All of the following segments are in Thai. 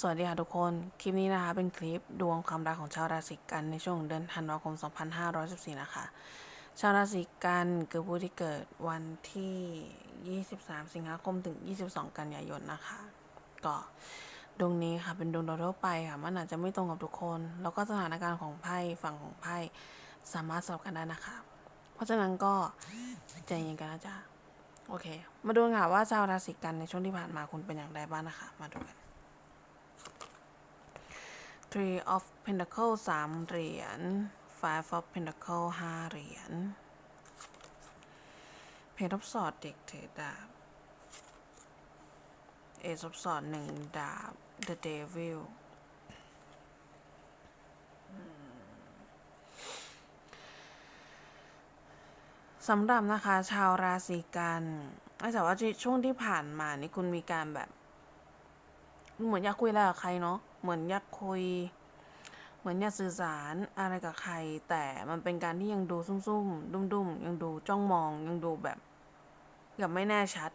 สวัสดีค่ะทุกคน คลิปนี้นะคะเป็นคลิปดวงความรักของชาวราศีกันในช่วงเดือนธันวาคม 2514 นะคะ ชาวราศีกันคือผู้ที่เกิดวันที่ 23 สิงหาคมถึง 22 กันยายนนะคะ ก็ดวงนี้ค่ะเป็นดวงโดยทั่วไปค่ะมันอาจจะไม่ตรงกับทุกคน แล้วก็สถานการณ์ของไพ่ฝั่งของไพ่สามารถสลับกันได้นะคะ เพราะฉะนั้นก็ใจเย็นกันนะจ๊ะโอเค มาดูกันค่ะว่าชาวราศีกันในช่วงที่ผ่านมาคุณเป็นอย่างไรบ้างนะคะ มาดูกัน Three of Pentacle สามเหรียญ Five of Pentacle ห้าเหรียญ Page of Swords เด็กถือดาบ Ace of Swords หนึ่งดาบ The Devil สำหรับนะคะชาวราศีกันแต่ว่าช่วงที่ผ่านมานี่คุณมีการแบบ เหมือนอยากคุยอะไรกับใครเนาะ เหมือนอยากคุย เหมือนอยากสื่อสารอะไรกับใคร แต่มันเป็นการที่ยังดูซุ่มๆ ดุ้มๆ ยังดูจ้องมองยังดูแบบยังไม่แน่ชัด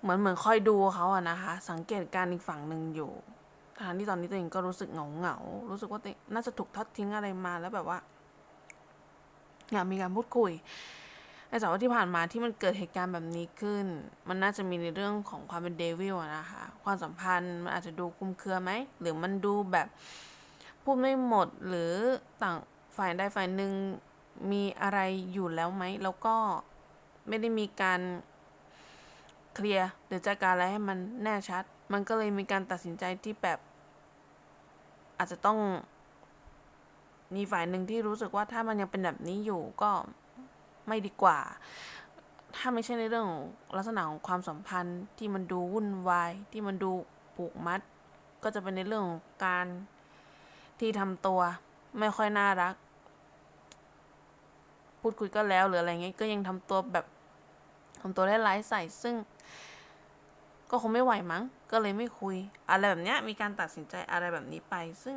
เหมือนเหมือนคอยดูเขาอะนะคะ สังเกตการอีกฝั่งหนึ่งอยู่ทางที่ตอนนี้ตัวเองก็รู้สึกเหงาเหงารู้สึกว่าตัวเองน่าจะถูกทอดทิ้งอะไรมาแล้วแบบว่าอยากมีการพูดคุย ในแต่ว่าที่ผ่านมาที่มันเกิดเหตุการณ์แบบนี้ขึ้น มันน่าจะมีในเรื่องของความเป็นเดวิลนะคะ ความสัมพันธ์มันอาจจะดูคลุมเครือไหม หรือมันดูแบบพูดไม่หมดหรือต่างฝ่ายใดฝ่ายหนึ่งมีอะไรอยู่แล้วไหม แล้วก็ไม่ได้มีการเคลียร์หรือจัดการอะไรให้มันแน่ชัด มันก็เลยมีการตัดสินใจที่แบบ อาจจะต้องมีฝ่ายหนึ่งที่รู้สึกว่าถ้ามันยังเป็นแบบนี้อยู่ก็ ไม่ดีกว่า ถ้าไม่ใช่ในเรื่องของลักษณะของความสัมพันธ์ที่มันดูวุ่นวาย ที่มันดูผูกมัด ก็จะเป็นในเรื่องของการที่ทำตัวไม่ค่อยน่ารัก พูดคุยก็แล้วหรืออะไรเงี้ยก็ยังทำตัวแบบทำตัวได้ร้ายใส่ซึ่ง ก็คงไม่ไหวมั้ง ก็เลยไม่คุย อะไรแบบเนี้ยมีการตัดสินใจอะไรแบบนี้ไป ซึ่ง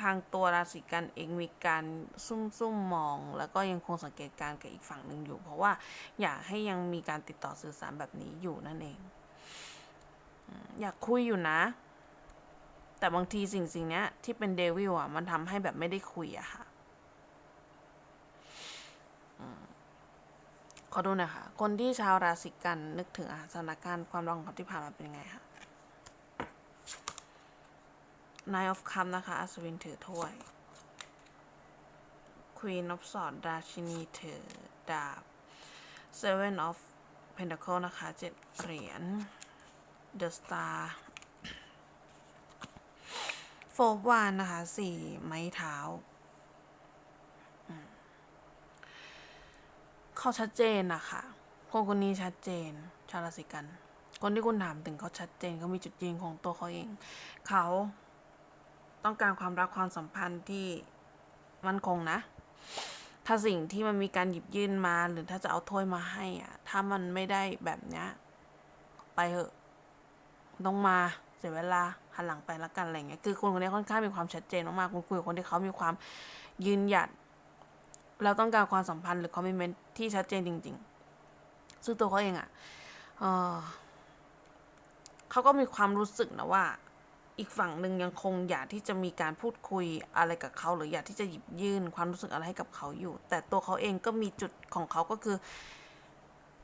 ทางตัวราศีกันเองมีการซุ่มซุ่มมอง แล้วก็ยังคงสังเกตการ์กับอีกฝั่งหนึ่งอยู่ เพราะว่าอยากให้ยังมีการติดต่อสื่อสารแบบนี้อยู่นั่นเอง อยากคุยอยู่นะ แต่บางทีสิ่งสิ่งเนี้ยที่เป็นเดวิลอะ มันทำให้แบบไม่ได้คุยอะค่ะอืม ขอดูหน่อยค่ะ คนที่ชาวราศีกันนึกถึงอะสถานการณ์ความรักของที่ผ่านมาเป็นยังไงคะ Nine of Cup นะคะ อัศวินถือถ้วย Queen of s w o r d ราชินีถือดาบ Seven of Pentacle นะคะเจ็ดเหรียญ The Star โฟร์วานนะคะสี่ไม้เท้าอืม เขาชัดเจนนะคะคนคนนี้ชัดเจน ชาวราศีกัน คนที่คุณถามถึงเขาชัดเจนเขามีจุดยืนของตัวเขาเอง เขาต้องการความรักความสัมพันธ์ที่มั่นคงนะ ถ้าสิ่งที่มันมีการหยิบยื่นมาหรือถ้าจะเอาถ้วยมาให้อะถ้ามันไม่ได้แบบเนี้ยไปเถอะต้องมาเสียเวลาหันหลังไปละกันอะไรเงี้ยคือคนคนนี้ค่อนข้างมีความชัดเจนมากๆคุณคุยกับคนที่เขามีความยืนหยัด แล้วต้องการความสัมพันธ์หรือคอมมิชเมนที่ชัดเจนจริง ๆ ซึ่งตัวเขาเองอะ่ะเเขาก็มีความรู้สึกนะว่า อีกฝั่งหนึ่งยังคงอยากที่จะมีการพูดคุยอะไรกับเขา หรืออยากที่จะหยิบยื่นความรู้สึกอะไรให้กับเขาอยู่ แต่ตัวเขาเองก็มีจุดของเขาก็คือ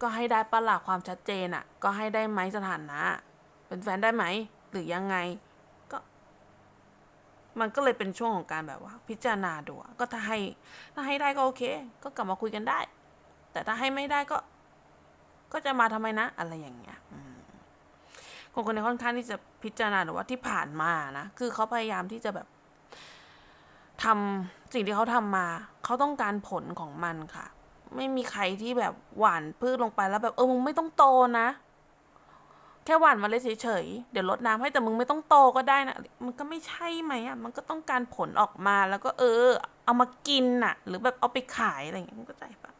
ก็ให้ได้ปะละความชัดเจนอะ่ะ ก็ให้ได้ไหมสถานะ เป็นแฟนได้ไหม หรือยังไง มันก็เลยเป็นช่วงของการแบบว่า พิจารณาดูก็ถ้าให้ ถ้าให้ได้ก็โอเค ก็กลับมาคุยกันได้ แต่ถ้าให้ไม่ได้ก็ ก็จะมาทำไมนะ อะไรอย่างเงี้ยคนคนนี้ค่อนข้างที่จะพิจารณาหรือว่าที่ผ่านมานะคือเขาพยายามที่จะแบบทำสิ่งที่เขาทำมา เขาต้องการผลของมันค่ะ ไม่มีใครที่แบบหวานพืชลงไปแล้วแบบเออมึงไม่ต้องโตนะ แค่หว่านมาเลยเฉยๆ เดี๋ยวลดน้ำให้แต่มึงไม่ต้องโตก็ได้นะ มันก็ไม่ใช่ไหมอะ มันก็ต้องการผลออกมาแล้วก็เออ เอามากินน่ะ หรือแบบเอาไปขายอะไรอย่างเงี้ยมึงก็ใจปะ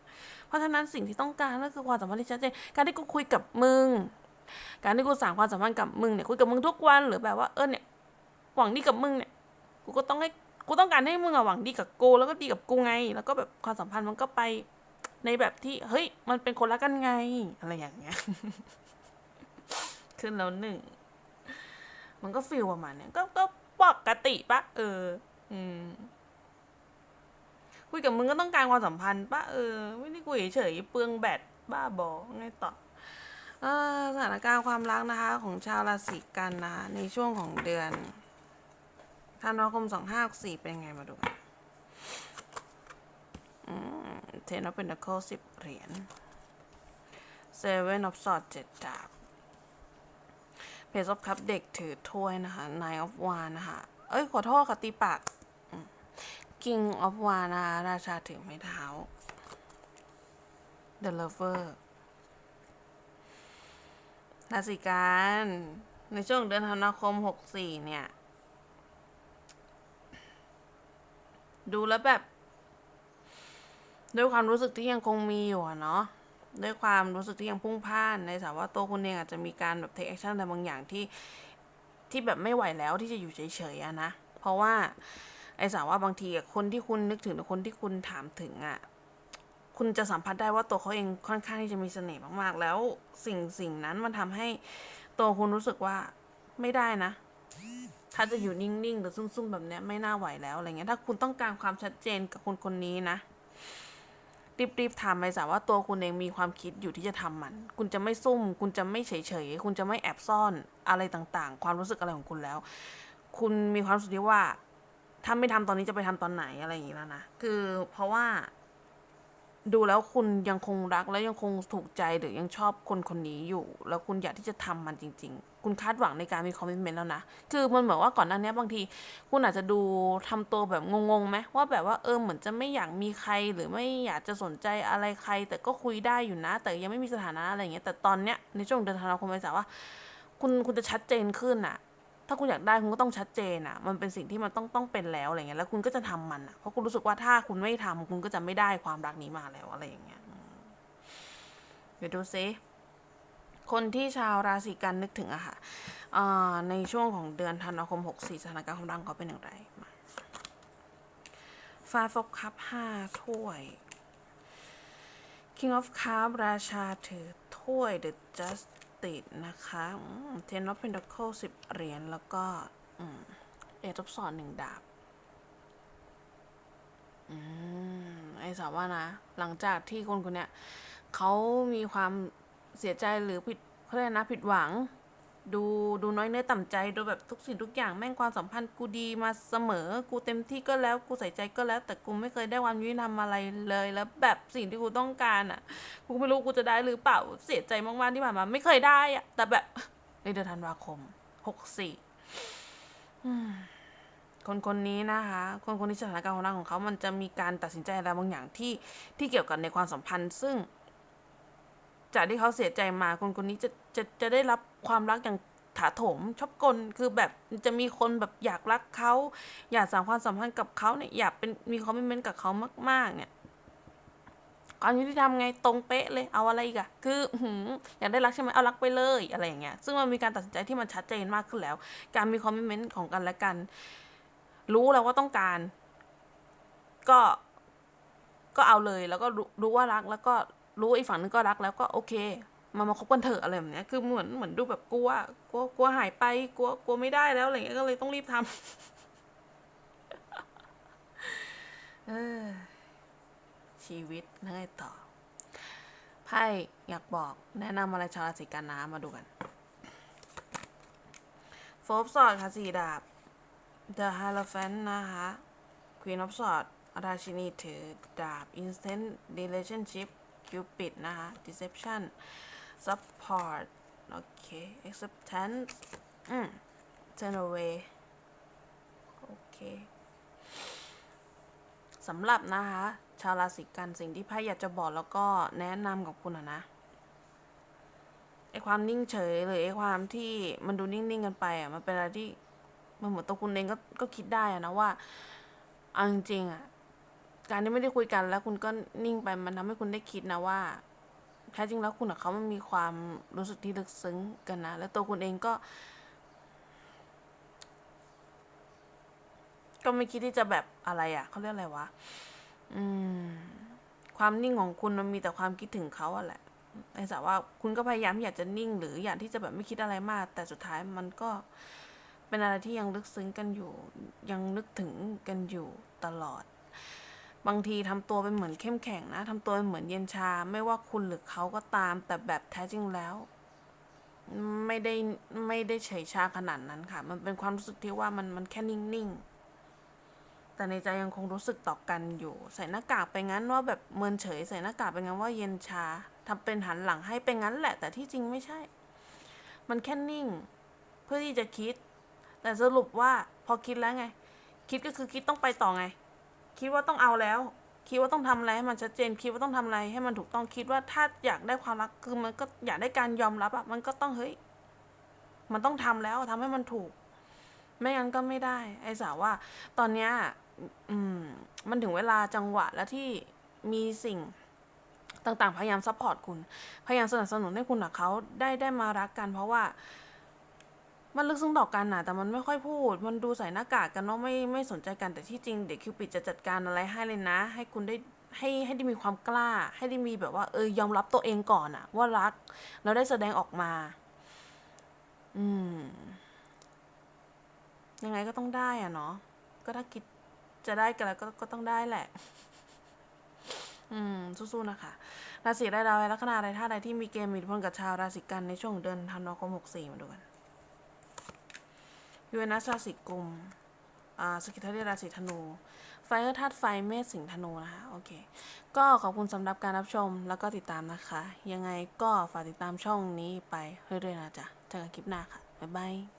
เพราะฉะนั้นสิ่งที่ต้องการก็คือความสัมพันธ์ที่ชัดเจน การที่กูคุยกับมึง การที่กูสร้างความสัมพันธ์กับมึงเนี่ยคุยกับมึงทุกวันหรือแบบว่าเออเนี่ยหวังดีกับมึงเนี่ย กูก็ต้องให้กูต้องการให้มึงอะหวังดีกับกูแล้วก็ดีกับกูไง แล้วก็แบบความสัมพันธ์มันก็ไปในแบบที่เฮ้ย มันเป็นคนรักกันไง อะไรอย่างเงี้ย ขึ้นแล้วหนึ่ง มันก็ฟีลประมาณเนี้ยก็ก็ปกติปะเออ อืมคุยกับมึงก็ต้องการความสัมพันธ์ปะเออ ไม่ได้คุยเฉยเปลืองแบตบ้าบอไงต่ออสถานการณ์ความรักนะคะ ของชาวราศีกันนะคะในช่วงของเดือนธันวาคมสองห้าสี่เป็นไงมาดูกันเทนอเป็นดัคเคิลสิบเหรียญเซเว่นออฟสอดเจ็ดดาบ เพจออฟคัพเด็กถือถ้วยนะคะนายออฟวานนะคะ เอ้ย ขอโทษค่ะตีปาก King of w a n นะคะราชาถือไม้เท้า The Lover ราศีกันในช่วงเดือนธันวาคม 64 เนี่ย ดูแล้วแบบ ด้วยความรู้สึกที่ยังคงมีอยู่อะเนาะ ด้วยความรู้สึกที่ยังพุ่งพ่านในสาวว่าตัวคุณเองอาจจะมีการแบบเทคแอคชั่นอะไรบางอย่างที่ที่แบบไม่ไหวแล้วที่จะอยู่เฉยๆอะนะ เพราะว่าไอ้สาวว่าบางทีคนที่คุณนึกถึงหรือคนที่คุณถามถึงอะคุณจะสัมผัสได้ว่าตัวเขาเองค่อนข้างที่จะมีเสน่ห์มากๆ แล้วสิ่งสิ่งนั้นมันทำให้ตัวคุณรู้สึกว่าไม่ได้นะ ถ้าจะอยู่นิ่งๆหรือซุ่มๆแบบนี้ไม่น่าไหวแล้วอะไรเงี้ย ถ้าคุณต้องการความชัดเจนกับคนคนนี้นะ รีบๆทำไปสาว่าตัวคุณเองมีความคิดอยู่ที่จะทำมัน คุณจะไม่ซุ่ม คุณจะไม่เฉยๆ คุณจะไม่แอบซ่อนอะไรต่างๆ ความรู้สึกอะไรของคุณแล้ว คุณมีความรู้สึกที่ว่าถ้าไม่ทำตอนนี้จะไปทำตอนไหนอะไรอย่างนี้แล้วนะ คือเพราะว่า ดูแล้วคุณยังคงรักและยังคงถูกใจหรือยังชอบคนคนนี้อยู่ แล้วคุณอยากที่จะทำมันจริง ๆ คุณคาดหวังในการมีคอมมิชเมนต์แล้วนะ คือมันเหมือนว่าก่อนหน้านี้บางที คุณอาจจะดูทำตัวแบบงงๆไหมว่าแบบว่าเออเหมือนจะไม่อยากมีใครหรือไม่อยากจะสนใจอะไรใคร แต่ก็คุยได้อยู่นะ แต่ยังไม่มีสถานะอะไรอย่างเงี้ยแต่ตอนเนี้ยในช่วงเดือนธันวาคมไปสาว่า คุณคุณจะชัดเจนขึ้นอะ ถ้าคุณอยากได้คุณก็ต้องชัดเจนอะมันเป็นสิ่งที่มันต้องต้องเป็นแล้วอะไรเงี้ยแล้วคุณก็จะทำมันอะเพราะคุณรู้สึกว่าถ้าคุณไม่ทำคุณก็จะไม่ได้ความรักนี้มาแล้วอะไรอย่างเงี้ยเดี๋ยวดูซิคนที่ชาวราศีกันนึกถึงอะค่ะอ่าในช่วงของเดือนธันวาคม 64สถานการณ์ความรักของเขาเป็นอย่างไรมาฟาฟอบคัพห้าถ้วย King of Cup ราชาถือถ้วย The Just ติดนะคะเทนอ f เพนดัคเคิลสิบเหรียญแล้วก็เอทบสอนหนึ่งดาบอไอ้สาวว่านะ หลังจากที่คนคนเนี้ยเขามีความเสียใจหรือผิดเขาเรียกนะผิดหวัง ดูดูน้อยเนื้อต่ำใจดูแบบทุกสิ่งทุกอย่างแม่งความสัมพันธ์กูดีมาเสมอ กูเต็มที่ก็แล้วกูใส่ใจก็แล้ว แต่กูไม่เคยได้ความยุติธรรมอะไรเลยแล้วแบบสิ่งที่กูต้องการอะ กูไม่รู้กูจะได้หรือเปล่าเสียใจมากๆที่ผ่านมา ไม่เคยได้อะ แต่แบบในเดือนธันวาคมหกสี่คนคนนี้นะคะ คนคนนี้สถานการณ์ของเราของเขามันจะมีการตัดสินใจอะไรบางอย่างที่ที่เกี่ยวกับในความสัมพันธ์ ซึ่ง จากที่เขาเสียใจมาคนคนนี้จะจะจะได้รับความรักอย่างถาโถมชอบกลคือแบบจะมีคนแบบอยากรักเขาอยากสานความสัมพันธ์กับเขาเนี่ยอยากเป็นมีคอมมิชเมนต์กับเขามาก ๆ เนี่ยความยุติธรรมไงตรงเป๊ะเลยเอาอะไรอีกอะคือหืมอยากได้รักใช่ไหมเอารักไปเลยอะไรอย่างเงี้ยซึ่งมันมีการตัดสินใจที่มันชัดเจนมากขึ้นแล้ว การมีคอมมิชเมนต์ของกันและกัน รู้แล้วว่าต้องการ ก็ก็เอาเลยแล้วก็รู้รู้ว่ารักแล้วก็ รู้อีกฝั่งนึงก็รักแล้วก็โอเค มามาคบกันเถอะอะไรแบบเนี้ยคือเหมือนเหมือนดูแบบกลัวกลัวกลัวหายไปกลัวกลัวไม่ได้แล้วอะไรเงี้ยก็เลยต้องรีบทำเออชีวิตนั่งไงต่อไพ่อยากบอกแนะนำอะไรชาวราศีกันนะมาดูกัน โฟบสอดค่ะสี่ดาบ The Hierophant นะคะ Queen of Swords ราชินีถือดาบ Instant Relationship Cupid นะคะ Deception Support โอเค Acceptance อืม Turn away โอเคสำหรับนะคะ ชาวราศีกันสิ่งที่ไพ่อยากจะบอกแล้วก็แนะนำกับคุณอะนะไอความนิ่งเฉยหรือไอความที่มันดูนิ่งๆกันไปอะมันเป็นอะไรที่มันเหมือนตัวคุณเองก็ก็คิดได้อะนะว่าเอาจริงๆอะ การที่ไม่ได้คุยกันแล้วคุณก็นิ่งไปมันทำให้คุณได้คิดนะว่า แท้จริงแล้วคุณกับเขามันมีความรู้สึกที่ลึกซึ้งกันนะ แล้วตัวคุณเองก็ ก็ไม่คิดที่จะแบบอะไรอะเขาเรียกอะไรวะอืม ความนิ่งของคุณมันมีแต่ความคิดถึงเขาอะแหละไอ้สาว่าคุณก็พยายามอยากจะนิ่ง หรืออยากที่จะแบบไม่คิดอะไรมาก แต่สุดท้ายมันก็เป็นอะไรที่ยังลึกซึ้งกันอยู่ ยังนึกถึงกันอยู่ตลอด บางทีทำตัวเป็นเหมือนเข้มแข็งนะทำตัวเป็นเหมือนเย็นชา ไม่ว่าคุณหรือเขาก็ตาม แต่แบบแท้จริงแล้ว ไม่ได้ไม่ได้เฉยชาขนาดนั้นค่ะ มันเป็นความรู้สึกที่ว่ามันมันแค่นิ่งๆ แต่ในใจยังคงรู้สึกต่อกันอยู่ ใส่หน้ากากไปงั้นว่าแบบเมินเฉย ใส่หน้ากากไปงั้นว่าเย็นชาทำเป็นหันหลังให้เป็นงั้นแหละ แต่ที่จริงไม่ใช่ มันแค่นิ่ง เพื่อที่จะคิด แต่สรุปว่าพอคิดแล้วไง คิดก็คือคิดต้องไปต่อไง คิดว่าต้องเอาแล้ว คิดว่าต้องทำอะไรให้มันชัดเจน คิดว่าต้องทำอะไรให้มันถูกต้องคิดว่าถ้าอยากได้ความรักคือมันก็อยากได้การยอมรับอะมันก็ต้องเฮ้ยมันต้องทำแล้วทำให้มันถูก ไม่งั้นก็ไม่ได้ ไอ้สาวว่า ตอนเนี้ยอืม มันถึงเวลาจังหวะแล้วที่มีสิ่งต่างๆ พยายามซัพพอร์ตคุณ พยายามสนับสนุนให้คุณกับเขาได้ได้มารักกัน เพราะว่า มันลึกซึ้งต่อกันนะแต่มันไม่ค่อยพูด มันดูใส่หน้ากากกันเนาะไม่ไม่สนใจกันแต่ที่จริงเด็กคิวปิดจะจัดการอะไรให้เลยนะ ให้คุณได้ให้ให้ได้มีความกล้า ให้ได้มีแบบว่า เออยอมรับตัวเองก่อนอะว่ารัก แล้วได้แสดงออกมา อืม ยังไงก็ต้องได้อะเนาะก็ถ้าคิดจะได้กันแล้วก็ก็ต้องได้แหละ อืม สู้ๆนะคะราศีได้ดาวและลัคนาใดท่าใดที่มีเกณฑ์มีอิทธิพลกับชาวราศีกันในช่วงเดือนธันวาคม64มาดูกัน ยูเรนัสราศีกุมอ่าสกิทาเรียราศีธนู ไฟร์ธาตุไฟเมษสิงห์ธนูนะคะ โอเค ก็ขอบคุณสำหรับการรับชมแล้วก็ติดตามนะคะ ยังไงก็ฝากติดตามช่องนี้ไปเรื่อยๆนะจ๊ะเจอกันคลิปหน้าค่ะ บ๊ายบาย